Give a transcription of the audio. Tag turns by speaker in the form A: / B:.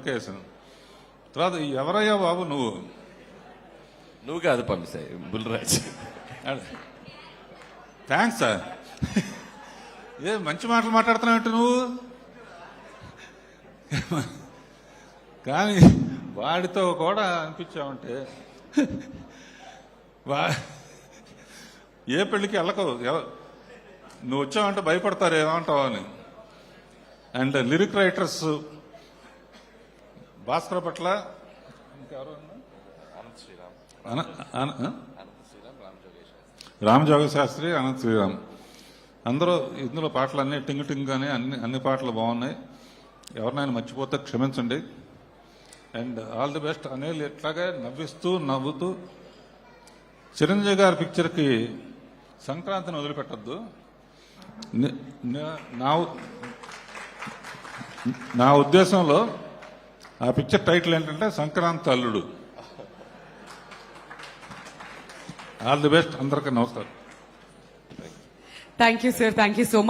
A: Case తర్వాత ఎవరయ్యా బాబు నువ్వు?
B: నువ్వు కాదు పంపిస్తాయి బుల్రాజ్.
A: Thanks sir. ఏ మంచి మాటలు మాట్లాడుతున్నావు నువ్వు? కానీ వాడితో కూడా అనిపించావంటే వా ఏ పెళ్ళికి వెళ్ళకవు. నువ్వు వచ్చావంటే భయపడతారు ఏమంటావు అని. అండ్ లిరిక్ రైటర్స్ భాస్కర్ పట్ల? రామజోగ శాస్త్రి. అనంత్ శ్రీరామ్. అందరూ ఇందులో పాటలు అన్ని టింగ్ టింగ్ అని అన్ని అన్ని పాటలు బాగున్నాయి. ఎవరినైనా మర్చిపోతే క్షమించండి. And all the best. Anil ఎట్లాగే నవ్విస్తూ నవ్వుతూ చిరంజీవి గారి పిక్చర్కి సంక్రాంతిని వదిలిపెట్టద్దు. ని- నా ఉద్దేశంలో ఆ పిక్చర్ టైటిల్ ఏంటంటే సంక్రాంతి అల్లుడు. ఆల్ ది బెస్ట్ అందరికీ నమస్కారం.
C: Thank you sir thank you so much